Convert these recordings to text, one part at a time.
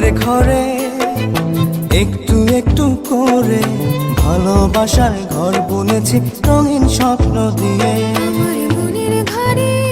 মনের ঘরে একটু একটু করে ভালোবাসার ঘর বুনেছি রঙিন স্বপ্ন দিয়ে। মনের ঘরে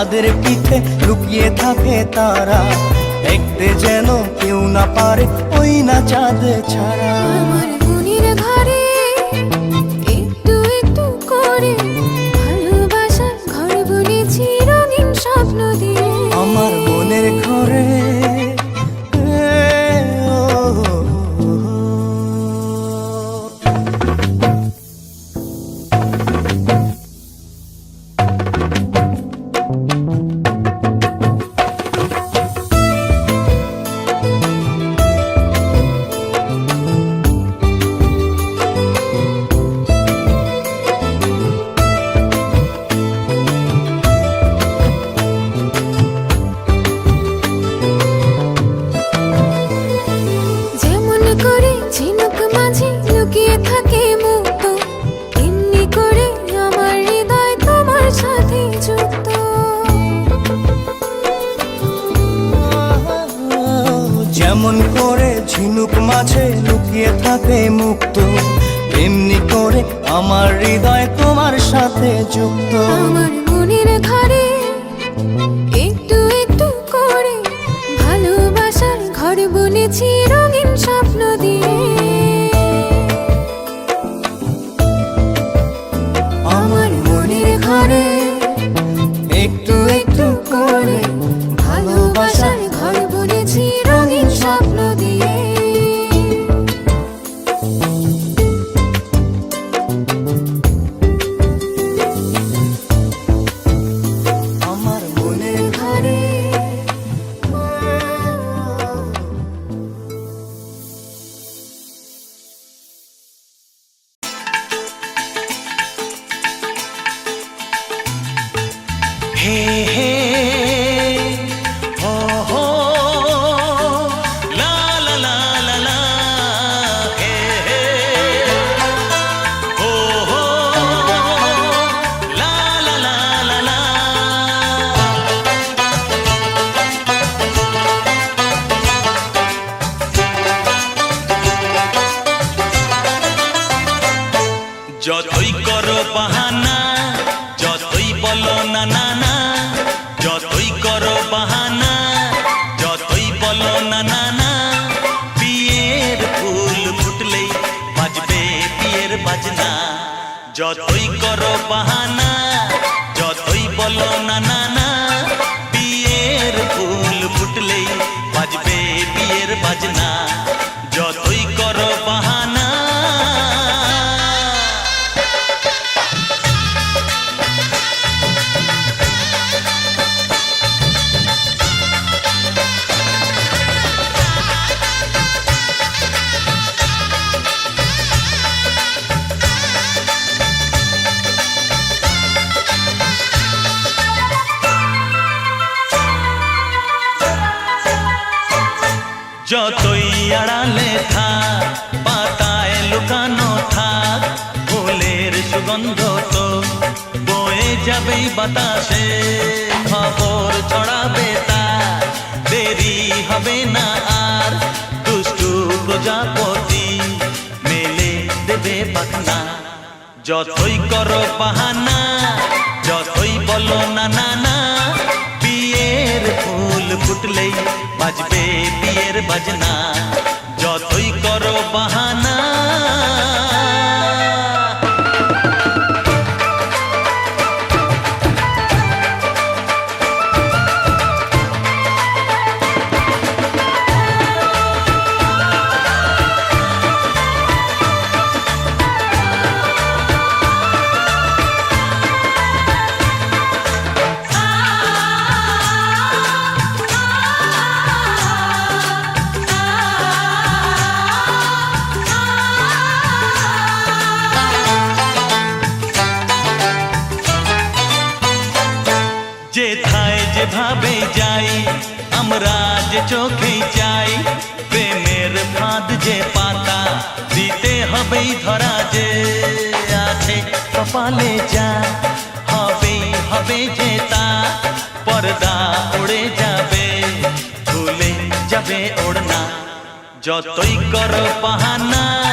তাদের পিঠে লুকিয়ে থাকে তারা। দেখতে যেন কেউ না পারে ওই না চাঁদ ছাড়া। কেমন করে ঝিনুক মাঝে লুকিয়ে থাকে মুক্ত। এমনি করে আমার হৃদয় তোমার সাথে যুক্ত। আমার बहाना যাবেই বাতাসে, খবর ছড়াবে তার। দেরি হবে না আর, দুষ্টু প্রজাপতি মেলে দেবে পাখনা। যতই করো বাহানা, যতই বলো না না না বিয়ের ফুল ফুটলেই বাজবে বিয়ের বাজনা। যতই করো বাহানা যা। হবে তা, পর্দা উড়ে যাবে ভুলে যাবে ওড়না। যতই করো পাহানা,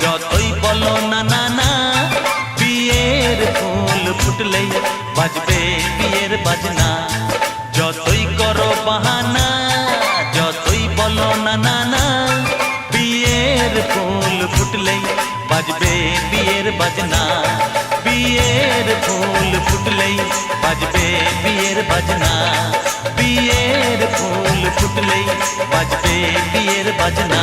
যতই বলো না না না, বিয়ের ফুল ফুটলেই বাজবে বিয়ের বাজনা। যতই কর বাহানা যতই বলো না না না, বিয়ের ফুল ফুটলেই বাজবে বিয়ের বাজনা। বিয়ের ফুল ফুটলেই বাজবে বিয়ের বাজনা বিয়ের ফুল ফুটলেই বাজবে বিয়ের বাজনা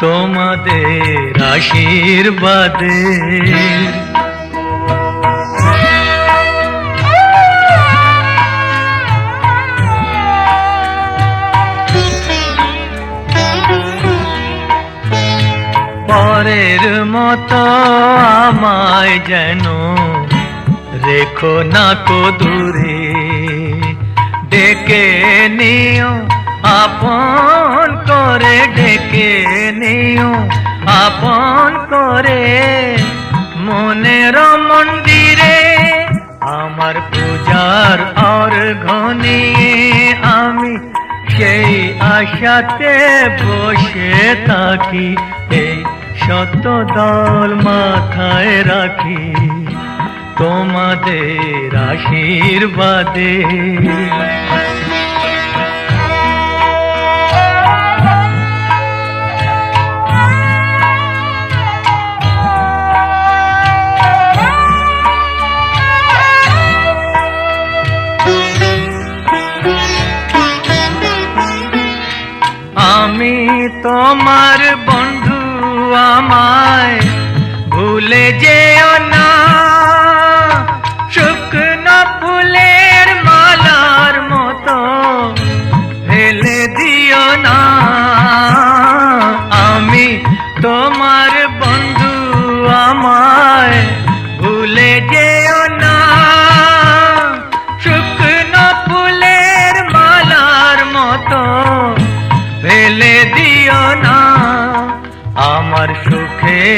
তোমাদের আশীর্বাদে। পরের মতো আমায় যেন রেখো না কো দূরে। ডেকে নিও আপন করে ডেকে নিও, আপন করে মনের মন্দিরে আমার পূজার আর ঘনিয়ে আমি সেই আশাতে বসে থাকি, এই শত দল মাথায় রাখি, তোমাদের আশীর্বাদে। আমি তোমার বন্ধু আমায় ভুলে যেও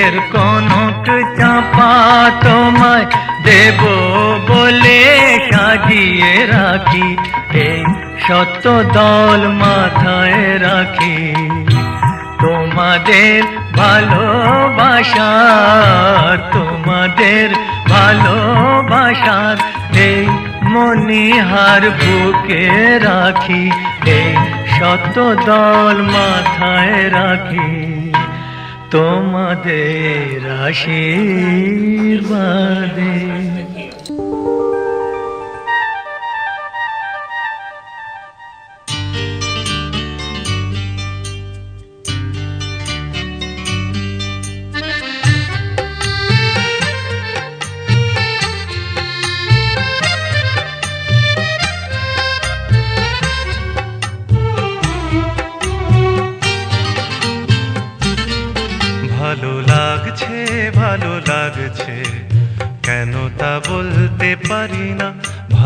সুখের কনক চাপা তোমায় দেব বলে সাজিয়ে রাখি। এই শত দল মাথায় রাখি। তোমাদের ভালোবাসার তোমাদের ভালোবাসার এই মনিহার বুকে রাখি। এই শত দল মাথায় রাখি। তোমাদের আশীর্বাদে।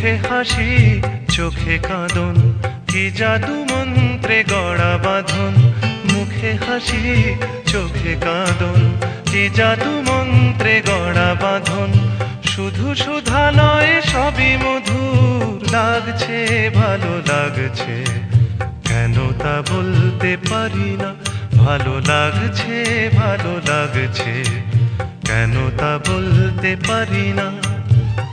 মুখে হাসি, চোখে কাঁদন, কি জাদু মন্ত্রে গড়া বাঁধন? মুখে হাসি, চোখে কাঁদন, কি জাদু মন্ত্রে গড়া বাঁধন? শুধু সুধা নয় সবই মধুর, লাগছে, ভালো লাগছে। কেন তা বলতে পারি না? ভালো লাগছে ভালো লাগছে। কেন তা বলতে পারি না?